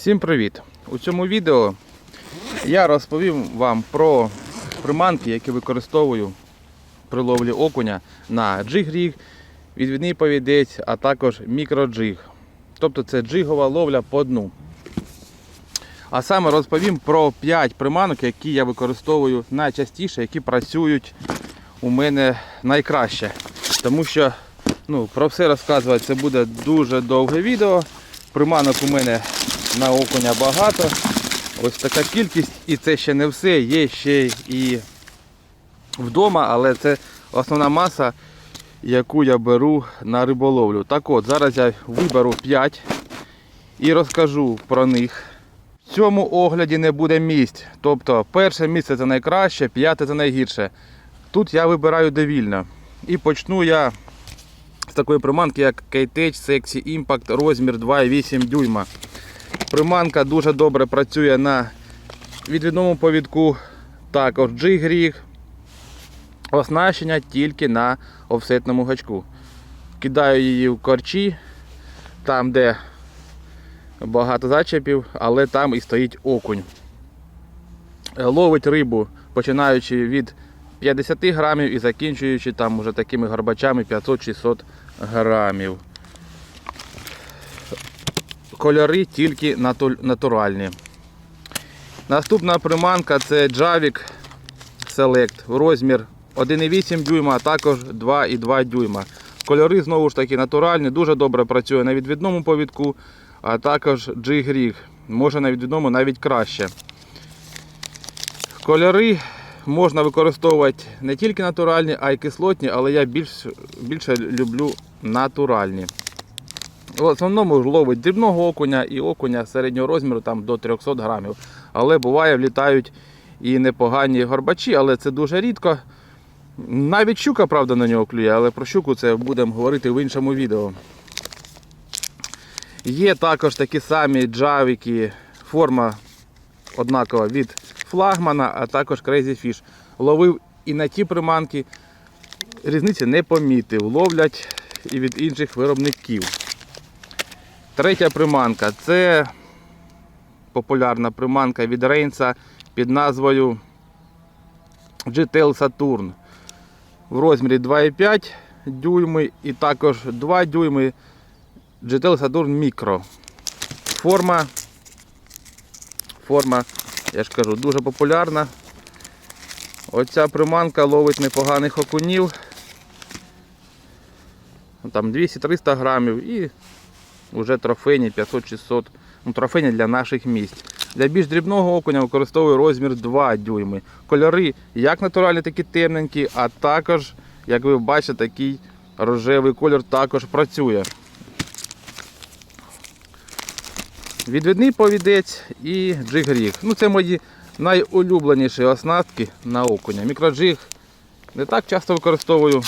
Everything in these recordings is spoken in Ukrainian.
Всім привіт! У цьому відео я розповім вам про приманки, які використовую при ловлі окуня на джиг-ріг, відвідний повідець, а також мікроджиг. Тобто це джигова ловля по дну. А саме розповім про 5 приманок, які я використовую найчастіше, які працюють у мене найкраще. Тому що ну, про все розказувати це буде дуже довге відео. Приманок у мене на окуня багато. Ось така кількість, і це ще не все. Є ще і вдома, але це основна маса, яку я беру на риболовлю. Так от, зараз я виберу 5 і розкажу про них. В цьому огляді не буде місць. Тобто перше місце це найкраще, п'яте це найгірше. Тут я вибираю довільно. І почну я з такої приманки, як K-Tech Sexy Impact розмір 2,8 дюйма. Приманка дуже добре працює на відвідному повідку, також джиг-ріг. Оснащення тільки на офсетному гачку. Кидаю її в корчі, там де багато зачепів, але там і стоїть окунь. Ловить рибу, починаючи від 50 грамів і закінчуючи там уже такими горбачами 500-600 грамів. Кольори тільки натуральні. Наступна приманка це Javik Select розмір 1,8 дюйма, а також 2,2 дюйма. Кольори знову ж таки натуральні, дуже добре працює на відвідному повідку, а також джиг-ріг. Може на відвідному навіть краще. Кольори можна використовувати не тільки натуральні, а й кислотні, але я більш, більше люблю натуральні. В основному ловить дрібного окуня і окуня середнього розміру там, до 300 грамів. Але буває, влітають і непогані горбачі, але це дуже рідко. Навіть щука, правда, на нього клює, але про щуку це будемо говорити в іншому відео. Є також такі самі джавіки, форма однакова від флагмана, а також Crazy Fish. Ловив і на ті приманки, різниці не помітив. Ловлять і від інших виробників. Третя приманка це популярна приманка від Рейнса під назвою GTL Saturn в розмірі 2,5 дюйми і також 2 дюйми GTL Saturn Micro. Форма, форма, я ж кажу, дуже популярна. Оця приманка ловить непоганих окунів. Там 200-300 грамів і вже трофейні 500-600. Ну, трофейні для наших місць. Для більш дрібного окуня використовую розмір 2 дюйми. Кольори як натуральні, так і темненькі, а також, як ви бачите, такий рожевий колір також працює. Відвідний повідець і джиг-ріг. Ну, це мої найулюбленіші оснастки на окуня. Мікроджиг не так часто використовую.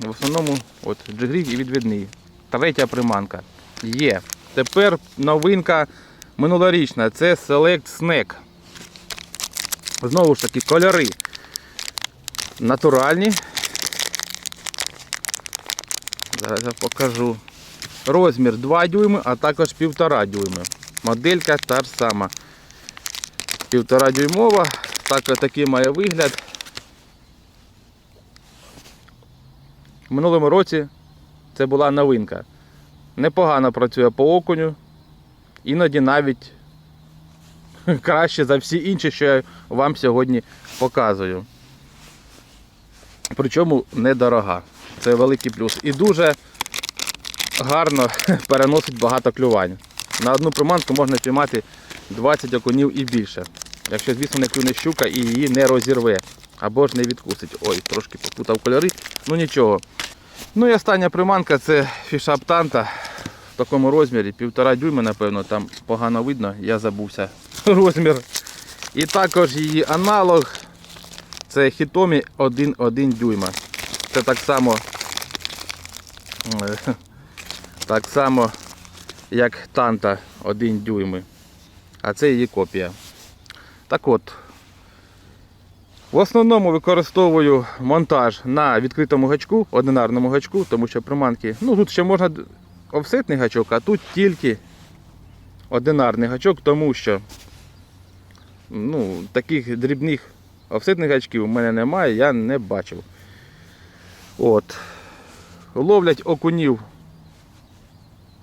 В основному от, джиг-ріг і відвідний. Третя приманка. Є. Тепер новинка минулорічна. Це Select Snack. Знову ж таки, кольори натуральні. Зараз я покажу. Розмір 2 дюйми, а також 1,5 дюйми. Моделька та ж сама. 1,5 дюймова. Так, такий має вигляд. В минулому році це була новинка. Непогано працює по окуню. Іноді навіть краще за всі інші, що я вам сьогодні показую. Причому недорога. Це великий плюс. І дуже гарно переносить багато клювань. На одну приманку можна піймати 20 окунів і більше. Якщо, звісно, не клюне щука і її не розірве. Або ж не відкусить. Ой, трошки попутав кольори. Ну нічого. Ну і остання приманка це фішап танта в такому розмірі, півтора дюйма, напевно, там погано видно, я забувся розмір. І також її аналог це Hitomi 1,1 дюйма. Це так само так само як танта 1 дюйми. А це її копія. Так от, в основному використовую монтаж на відкритому гачку, одинарному гачку, тому що приманки, ну тут ще можна офсетний гачок, а тут тільки одинарний гачок, тому що ну, таких дрібних офсетних гачків у мене немає, я не бачив. От. Ловлять окунів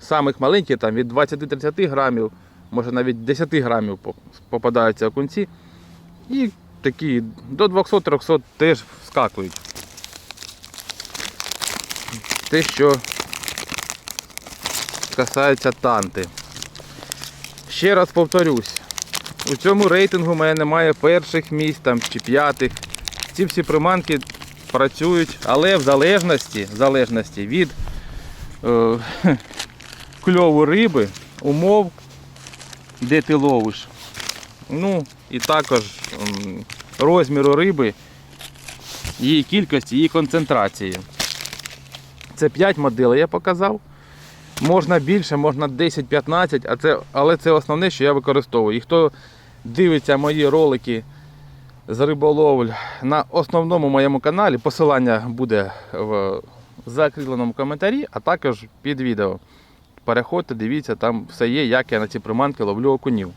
самих маленьких, там від 20-30 грамів, може навіть 10 грамів попадаються окунці. І такі до 200-300 теж вскакують. Те, що касається танти. Ще раз повторюсь, у цьому рейтингу в мене немає перших місць там, чи п'ятих. Ці всі приманки працюють, але в залежності, в залежності від е, кльову риби, умов, де ти ловиш. Ну і також розміру риби, її кількості, її концентрації. Це 5 моделей я показав. Можна більше, можна 10-15, а це, але це основне, що я використовую. І хто дивиться мої ролики з риболовль на основному моєму каналі, посилання буде в закріпленому коментарі, а також під відео. Переходьте, дивіться, там все є, як я на ці приманки ловлю окунів.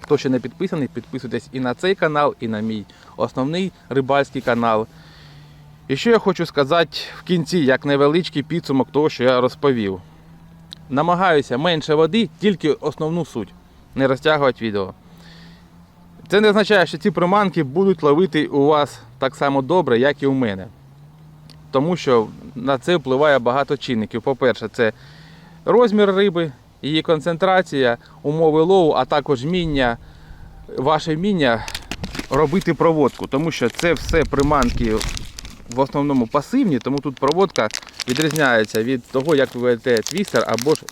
Хто ще не підписаний, підписуйтесь і на цей канал, і на мій основний рибальський канал. І що я хочу сказати в кінці, як невеличкий підсумок того, що я розповів. Намагаюся менше води, тільки основну суть. Не розтягувати відео. Це не означає, що ці приманки будуть ловити у вас так само добре, як і у мене. Тому що на це впливає багато чинників. По-перше, це розмір риби, її концентрація, умови лову, а також вміння, ваше вміння робити проводку. Тому що це все приманки в основному пасивні, тому тут проводка відрізняється від того, як ви ведете твістер або ж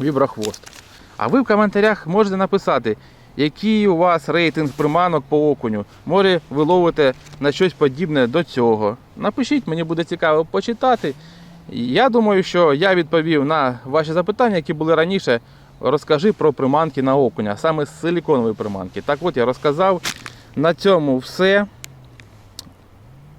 віброхвост. А ви в коментарях можете написати, який у вас рейтинг приманок по окуню. Може ви ловите на щось подібне до цього. Напишіть, мені буде цікаво почитати. Я думаю, що я відповів на ваші запитання, які були раніше. Розкажи про приманки на окуня, саме силіконові приманки. Так от я розказав. На цьому все.